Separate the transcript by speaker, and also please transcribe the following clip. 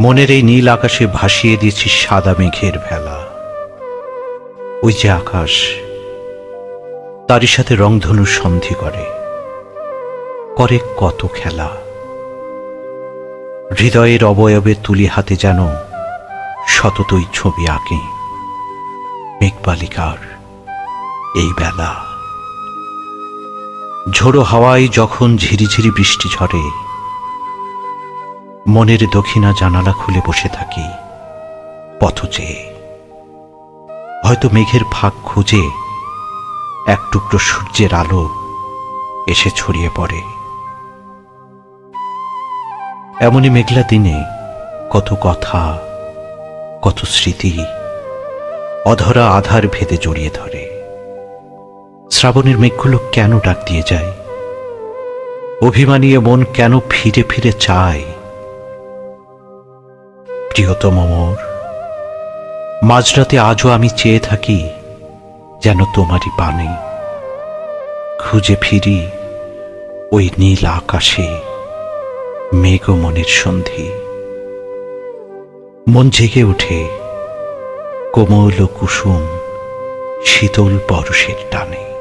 Speaker 1: মনের এই নীল আকাশে ভাসিয়ে দিয়েছি সাদা মেঘের ভেলা। ওই যে আকাশ, তারই সাথে রংধনুর সন্ধি করে। করে কত খেলা। হৃদয়ের অবয়বে তুলি হাতে যেন শততই ছবি আঁকে। মেঘবালিকার এই বেলা। ঝোড়ো হাওয়ায় যখন ঝিরিঝিরি বৃষ্টি ঝরে মনের দক্ষিণা জানালা খুলে বসে থাকি। পথ চেয়ে হয়তো মেঘের ফাঁক খুঁজে এক টুকরো সূর্যের আলো এসে ছড়িয়ে পড়ে। এমনই মেঘলা দিনে কত কথা, কত স্মৃতি অধরা আধার ভেদে জড়িয়ে ধরে। শ্রাবণের মেঘগুলো কেন ডাক দিয়ে যায়? অভিমানীয় মন কেন ফিরে ফিরে চায়? প্রিয়তম মোর, মাঝরাতে আজও আমি চেয়ে থাকি যেন তোমারই পানে। খুঁজে ফিরি ওই নীল আকাশে মেঘ ও মনের সন্ধি। মন জেগে ওঠে কোমল কুসুম শীতল পরশের টানে।